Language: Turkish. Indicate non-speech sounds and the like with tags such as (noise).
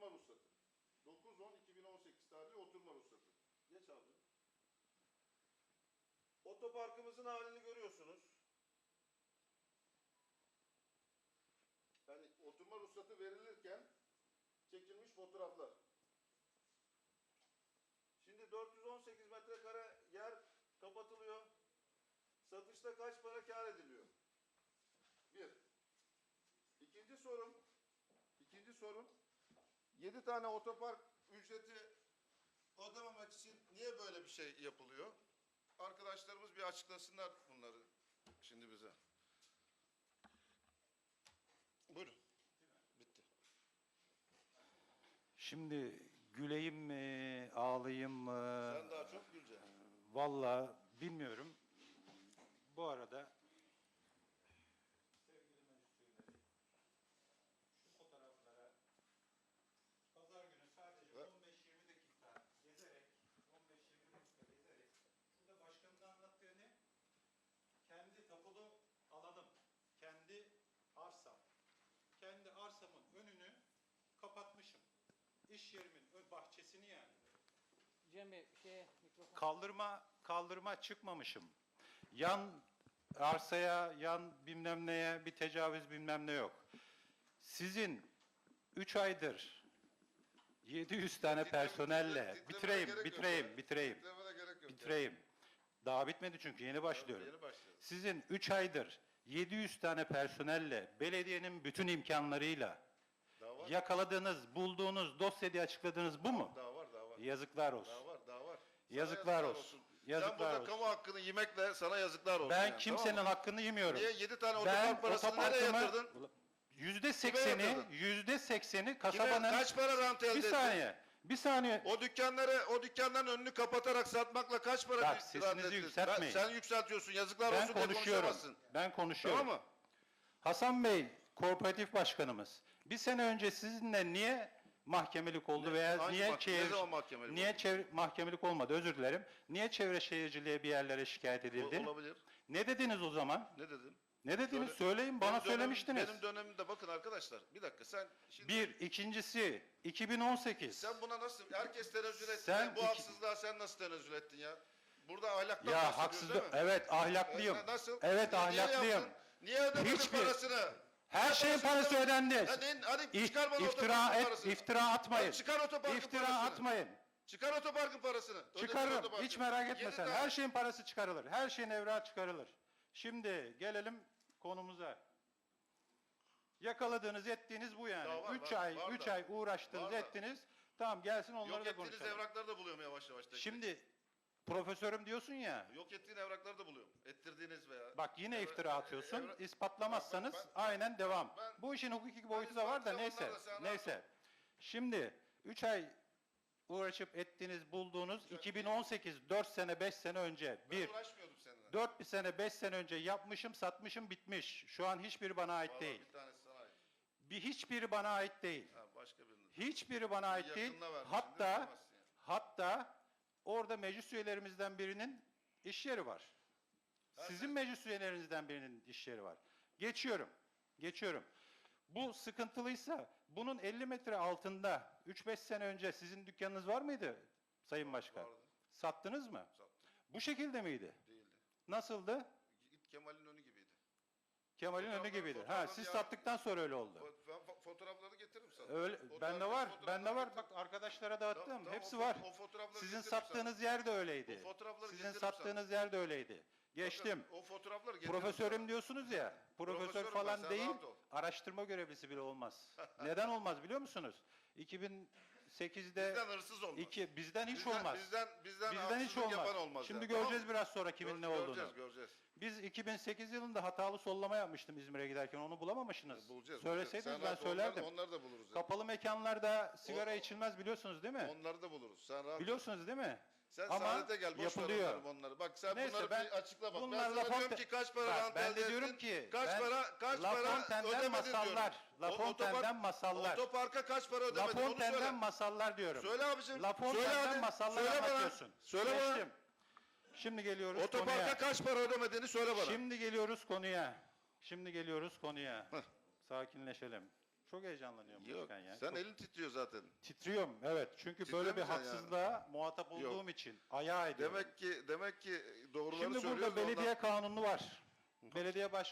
oturma ruhsatı. 9-10-2018 tarihli oturma ruhsatı. Geç abi. Otoparkımızın halini görüyorsunuz. Yani oturma ruhsatı verilirken çekilmiş fotoğraflar. Şimdi 418 metrekare yer kapatılıyor. Satışta kaç para kar ediliyor? Bir. İkinci sorun. İkinci sorun. 7 tane otopark ücreti ödememek için niye böyle bir şey yapılıyor? Arkadaşlarımız bir açıklasınlar bunları şimdi bize. Buyurun. Bitti. Şimdi güleyim mi, ağlayayım mı? Sen daha çok güleceksin. Vallahi bilmiyorum. Bu arada İş yerimin ön bahçesini yani. Cem Bey şeye mikrofon. Kaldırma kaldırma çıkmamışım. Yan arsaya, yan bilmem neye bir tecavüz bilmem ne yok. Sizin 3 aydır 700 tane personelle Titremene bitireyim, gerek yok bitireyim, ya. bitireyim, gerek yok. bitireyim. Daha bitmedi çünkü yeni başlıyorum. Yeni başlıyoruz. Sizin 3 aydır 700 tane personelle belediyenin bütün imkanlarıyla. Yakaladığınız, bulduğunuz, dosya diye açıkladığınız bu mu? Daha var, daha var. Yazıklar olsun. Daha var, daha var. Sana Yazıklar olsun. Sen Yazıklar burada olsun. kamu hakkını yemekle sana yazıklar olsun. Ben yani, kimsenin tamam mı? hakkını yemiyorum. Niye 7 tane otopark parasını nereye yatırdın? Yüzde sekseni, yüzde sekseni Kime, kasabanın... kaç para rant elde Bir ettin? saniye, bir saniye. O dükkanları, o dükkanların önünü kapatarak satmakla kaç para Bak, sesinizi yükseltmeyin. Ben- sen yükseltiyorsun. Yazıklar Ben olsun diye konuşuyorum. konuşamazsın. Ben konuşuyorum. Tamam mı? Hasan Bey, kooperatif başkanımız. Bir sene önce sizinle niye mahkemelik oldu veya Hangi niye çevre ne zaman mahkemelik niye oldu? çevre mahkemelik olmadı özür dilerim. Niye çevre şehirciliğe bir yerlere şikayet edildi? O- olabilir. Ne dediniz o zaman? Ne dedim? Ne dediniz? Söyle- Söyleyin bana Benim dönem- söylemiştiniz. Benim dönemimde bakın arkadaşlar. Bir dakika sen şimdi Bir, ikincisi 2018. sen buna nasıl herkes tenezzül etti. Sen bu iki- haksızlığa sen nasıl tenezzül ettin ya? Burada ahlaktan Ya bahsediyoruz haksızlık. değil mi? Evet ahlaklıyım. E, Nasıl? Evet Niye ahlaklıyım. yaptın? Niye ödemedin Hiçbir- parasını? Her şeyin parası ödendi. Hadi İf- çıkar bana iftira otoparkın et, parasını. iftira atmayın. Hadi çıkar otoparkın İftira parasını. atmayın. Çıkar otoparkın parasını. Çıkarırım. otoparkı. Hiç merak etme sen. Her şeyin parası çıkarılır. Her şeyin evrağı çıkarılır. Şimdi gelelim konumuza. Yakaladığınız, ettiğiniz bu Daha yani. var, 3 var, ay, var 3 da. ay uğraştınız, Var da. ettiniz. Tamam gelsin onları Yok da ettiğiniz konuşalım. evrakları da buluyorum yavaş yavaş. tek tek. Şimdi profesörüm diyorsun ya. Yok ettiğin evrakları da buluyorum. Ettirdiğiniz veya... Bak yine Evra- iftira atıyorsun. evra- İspatlamazsanız Ben- ben- aynen devam. ben- Bu işin hukuki boyutu da var da ispatlayacağım, neyse. da sen Neyse. Şimdi 3 ay uğraşıp ettiğiniz, bulduğunuz 2018 4 sene 5 sene önce Ben bir uğraşmıyordum seninle. 4 bir sene 5 sene önce yapmışım, satmışım, bitmiş. Şu an hiçbiri bana ait Vallahi değil. Bir tanesi sana ait. Bir hiçbiri bana ait değil. Ha, başka birinin. Hiçbiri bana ait değil. Yakınına vermişsin, Hatta değil mi? Bilemezsin yani. hatta orada meclis üyelerimizden birinin iş yeri var. Sizin meclis üyelerinizden birinin iş yeri var. Geçiyorum. Geçiyorum. Bu sıkıntılıysa bunun 50 metre altında 3-5 sene önce sizin dükkanınız var mıydı Sayın Başkan? vardı. Sattınız mı? Sattım. Bu şekilde miydi? Değildi. Nasıldı? Git Kemal'in önü gibiydi. Kemal'in önü gibiydi. Ha siz yani- sattıktan sonra öyle oldu. Ben fo- fotoğrafları getiririm sana. Öyle bende var. Bende var. Bak arkadaşlara dağıttım. Tamam, tamam, Hepsi o fo- var. o fotoğrafları Sizin getiririm sana. sattığınız yer de öyleydi. O fotoğrafları Sizin getiririm sattığınız yer de öyleydi. Geçtim. O fotoğrafları getiririm Profesörüm sana. diyorsunuz ya. Profesör Profesörüm ben, falan sen değil. rahat ol. Araştırma görevlisi bile olmaz. (laughs) Neden olmaz biliyor musunuz? 2008'de Bizden hırsız olmaz. iki bizden hiç Bizden- olmaz. Bizden, bizden, Bizden hiç haksızlık olmaz. yapan olmaz. Şimdi yani, göreceğiz tamam mı? biraz sonra kimin Gör- ne olduğunu. Göreceğiz, göreceğiz. Biz 2008 yılında hatalı sollama yapmıştım İzmir'e giderken. Onu bulamamışsınız. Bulacağız. Söyleseydiniz bulacağız. Sen ben rahat ol, söylerdim. Onları, onları da buluruz. yani. Kapalı mekanlarda sigara O- içilmez biliyorsunuz değil mi? Onları da buluruz. Sen rahat. Biliyorsunuz değil mi? Sen Ama saadete gel. Boş ver onları, onları. Bak sen Neyse, bunları ben- bir açıkla bak. ben sana La diyorum Fonte- ki kaç para Bak, rant ben elde diyorum ettin, ki, kaç ben para kaç para Ödemedin masallar, diyorum. La Fontaine'den masallar. Otoparka kaç para La ödemedin onu söyle. Fontaine'den masallar diyorum. Söyle abicim. La söyle Fontaine'den hadi. masallar söyle bana. anlatıyorsun. Söyle bana. Geçtim. Şimdi geliyoruz Otoparka konuya. kaç para ödemediğini söyle bana. Şimdi geliyoruz konuya. Şimdi geliyoruz konuya. Heh. Sakinleşelim. Çok heyecanlanıyorum Yok. başkan ya. Sen Çok elin titriyor zaten. titriyorum evet. Çünkü Titriyor böyle bir musun yani? haksızlığa muhatap olduğum için ayağa ediyorum. Demek ki demek ki doğruları Şimdi söylüyoruz burada da ondan- belediye kanunu var. Belediye baş